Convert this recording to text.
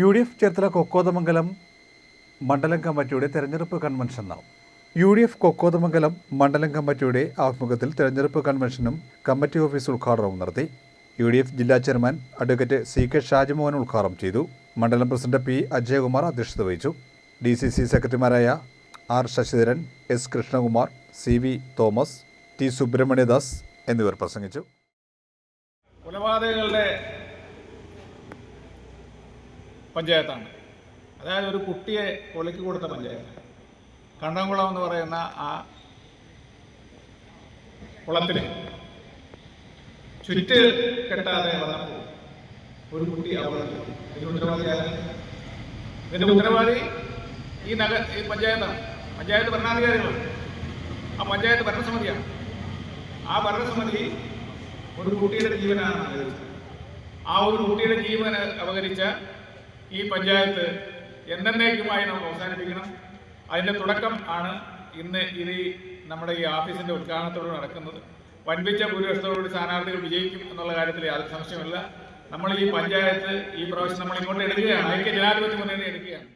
U D F Cherthala Kokkothamangalam മണ്ഡലം കമ്മിറ്റിയുടെ തെരഞ്ഞെടുപ്പ് കൺവെൻഷൻ നടന്നു യു ഡി എഫ് കൊക്കോതമംഗലം മണ്ഡലം കമ്മിറ്റിയുടെ ആഭിമുഖ്യത്തിൽ തെരഞ്ഞെടുപ്പ് കൺവെൻഷനും കമ്മിറ്റി ഓഫീസ് ഉദ്ഘാടനവും നടത്തി. യു ഡി എഫ് ജില്ലാ chairman advocate C K Shajimohan ഉദ്ഘാടനം ചെയ്തു. മണ്ഡലം പ്രസിഡന്റ് പി അജയകുമാർ അധ്യക്ഷത വഹിച്ചു. ഡി സി സി സെക്രട്ടറിമാരായ R Sasidharan S Krishnakumar C V Thomas T Subrahmanyadas എന്നിവർ പ്രസംഗിച്ചു. കൊലപാതകങ്ങളുടെ പഞ്ചായത്താണ്. അതായത് ഒരു കുട്ടിയെ കൊലക്കി കൊടുത്ത പഞ്ചായത്ത്. കണ്ടംകുളം എന്ന് പറയുന്ന ആ കുളത്തിൽ ചുറ്റ് കെട്ടാതെ വന്നപ്പോൾ ഒരു കുട്ടി അവിടെ ഉത്തരവാദി ഇതിന്റെ ഉത്തരവാദി ഈ നഗ ഈ പഞ്ചായത്താണ്. പഞ്ചായത്ത് ഭരണാധികാരികളാണ്. ആ പഞ്ചായത്ത് ഭരണസമിതിയാണ്. ആ ഭരണസമിതി ഒരു കുട്ടിയുടെ ജീവനാണ് ആ ഒരു കുട്ടിയുടെ ജീവൻ അപഹരിച്ച ഈ പഞ്ചായത്ത് എന്നേക്കുമായി നമ്മൾ അവസാനിപ്പിക്കണം. അതിന്റെ തുടക്കം ആണ് ഇന്ന് ഇത് നമ്മുടെ ഈ ഓഫീസിന്റെ ഉദ്ഘാടനത്തോട് നടക്കുന്നത്. വൻപിച്ച ഭൂരിപക്ഷത്തോടുകൂടി സ്ഥാനാർത്ഥികൾ വിജയിക്കും എന്നുള്ള കാര്യത്തിൽ യാതൊരു സംശയമില്ല നമ്മൾ ഈ പഞ്ചായത്ത് ഈ പ്രാവശ്യം നമ്മൾ ഇങ്ങോട്ട് എടുക്കുകയാണ്. ഐക്യ ജനാധിപത്യ മുന്നണി എടുക്കുകയാണ്.